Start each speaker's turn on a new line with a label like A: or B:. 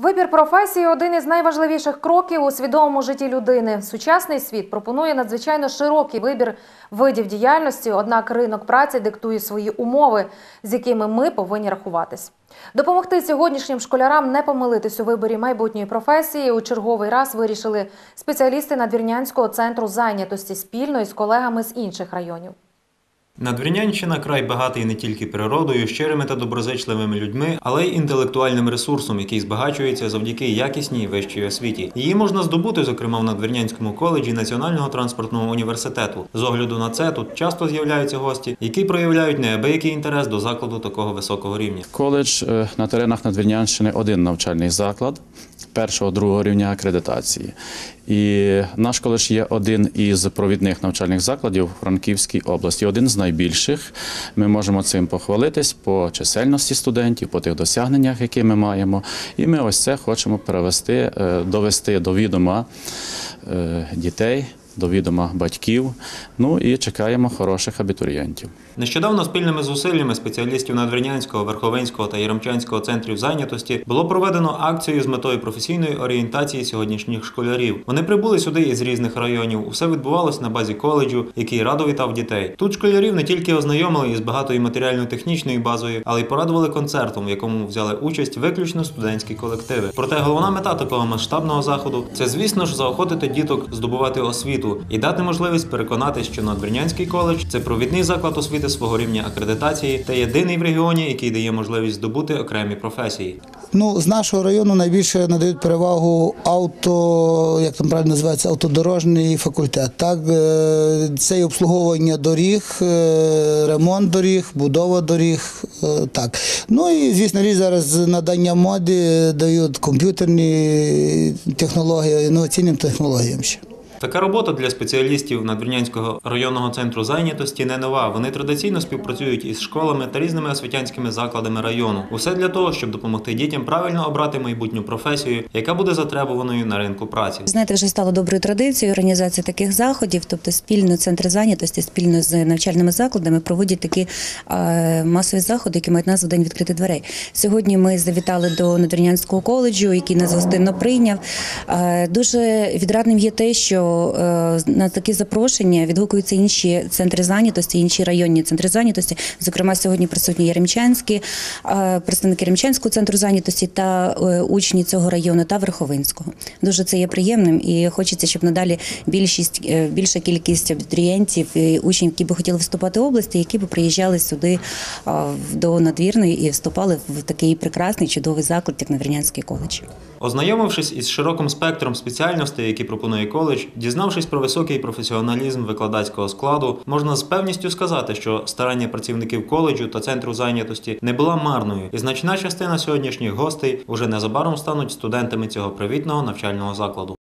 A: Вибір професії один із найважливіших кроків у свідомому житті людини. Сучасний світ пропонує надзвичайно широкий вибір видів діяльності, однак ринок праці диктує свої умови, з якими ми повинні рахуватись. Допомогти сьогоднішнім школярам не помилитись у виборі майбутньої професії у черговий раз вирішили спеціалісти Надвірнянського центру зайнятості спільно із колегами з інших районів.
B: Надвірнянщина край багатий не тільки природою, щирими та доброзичливими людьми, але й інтелектуальним ресурсом, який збагачується завдяки якісній вищій освіті. Її можна здобути, зокрема в Надвірнянському коледжі Національного транспортного університету. З огляду на це тут часто з'являються гості, які проявляють неабиякий інтерес до закладу такого високого рівня.
C: Коледж е, на теренах Надвірнянщини один навчальний заклад першого другого рівня акредитації. І наш коледж є один із провідних навчальних закладів у Франківській області, один з найбільших. Ми можемо цим похвалитись по чисельності студентів, по тих досягненнях, які ми маємо. І ми ось це хочемо перевести, е, довести до відома е, дітей, до відома батьків. Ну і чекаємо хороших абітурієнтів.
B: Нещодавно спільними зусиллями спеціалістів Надвірнянського, Верховинського та Яремчанського центрів зайнятості було проведено акцію з метою професійної орієнтації сьогоднішніх школярів. Вони прибули сюди із різних районів. Усе відбувалось на базі коледжу, який радо вітав дітей. Тут школярів не тільки ознайомили із багатою матеріально-технічною базою, але й порадували концертом, в якому взяли участь виключно студентські колективи. Проте головна мета такого масштабного заходу це, звісно ж, заохотити діток здобувати освіту і дати можливість переконати, що Надвірнянський коледж це провідний заклад освіти свого рівня акредитації та єдиний в регіоні, який дає можливість здобути окремі професії.
D: Ну, з нашого району найбільше надають перевагу авто, як там правильно називається, автодорожній факультет. Так, е, це і обслуговування доріг, е, ремонт доріг, будова доріг. е, Так. Ну і звісно, річ зараз надання моди дають комп'ютерні технології, інноваційним технологіям ще.
B: Така робота для спеціалістів Надвірнянського районного центру зайнятості не нова. Вони традиційно співпрацюють із школами та різними освітянськими закладами району. Усе для того, щоб допомогти дітям правильно обрати майбутню професію, яка буде затребуваною на ринку праці.
E: Знаєте, вже стало доброю традицією організація таких заходів, тобто спільно центри зайнятості, спільно з навчальними закладами проводять такі е, масові заходи, які мають назву День відкритих дверей. Сьогодні ми завітали до Надвірнянського коледжу, який нас гостинно прийняв. Е, дуже відрадним є те, що на такі запрошення відгукуються інші центри зайнятості, інші районні центри зайнятості. Зокрема, сьогодні присутні Яремчанські, е, представники Яремчанського центру зайнятості та е, учні цього району та Верховинського. Дуже це є приємним і хочеться, щоб надалі більшість е, більша кількість абітурієнтів і учнів, які би хотіли вступати в області, які би приїжджали сюди е, до надвірної і вступали в такий прекрасний чудовий заклад, як Надвірнянський коледж.
B: Ознайомившись із широким спектром спеціальностей, які пропонує коледж, дізнавшись про високий професіоналізм викладацького складу, можна з певністю сказати, що старання працівників коледжу та центру зайнятості не була марною, і значна частина сьогоднішніх гостей уже незабаром стануть студентами цього привітного навчального закладу.